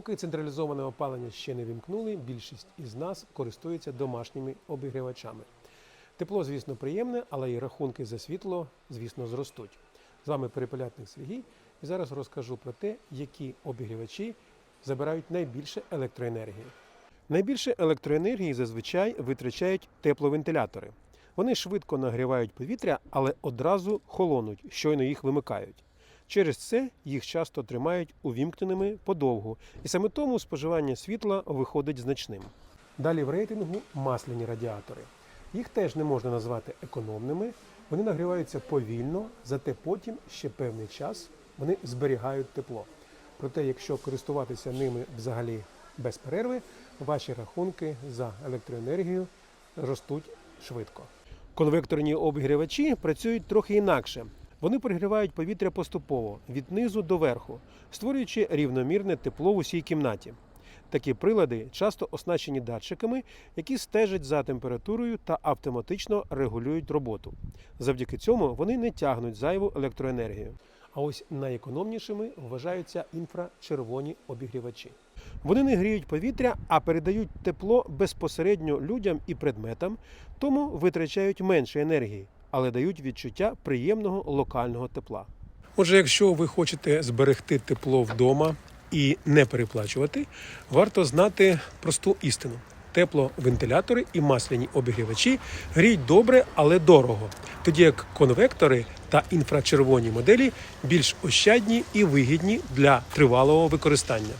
Поки централізоване опалення ще не вімкнули, більшість із нас користується домашніми обігрівачами. Тепло, звісно, приємне, але і рахунки за світло, звісно, зростуть. З вами перепелятник Сергій, і зараз розкажу про те, які обігрівачі забирають найбільше електроенергії. Найбільше електроенергії зазвичай витрачають тепловентилятори. Вони швидко нагрівають повітря, але одразу холонуть, щойно їх вимикають. Через це їх часто тримають увімкненими подовгу, і саме тому споживання світла виходить значним. Далі в рейтингу масляні радіатори. Їх теж не можна назвати економними, вони нагріваються повільно, зате потім ще певний час вони зберігають тепло. Проте, якщо користуватися ними взагалі без перерви, ваші рахунки за електроенергію ростуть швидко. Конвекторні обігрівачі працюють трохи інакше. Вони прогрівають повітря поступово від низу до верху, створюючи рівномірне тепло в усій кімнаті. Такі прилади часто оснащені датчиками, які стежать за температурою та автоматично регулюють роботу. Завдяки цьому вони не тягнуть зайву електроенергію. А ось найекономнішими вважаються інфрачервоні обігрівачі. Вони не гріють повітря, а передають тепло безпосередньо людям і предметам, тому витрачають менше енергії, але дають відчуття приємного локального тепла. Отже, якщо ви хочете зберегти тепло вдома і не переплачувати, варто знати просту істину. Тепловентилятори і масляні обігрівачі гріють добре, але дорого, тоді як конвектори та інфрачервоні моделі більш ощадні і вигідні для тривалого використання.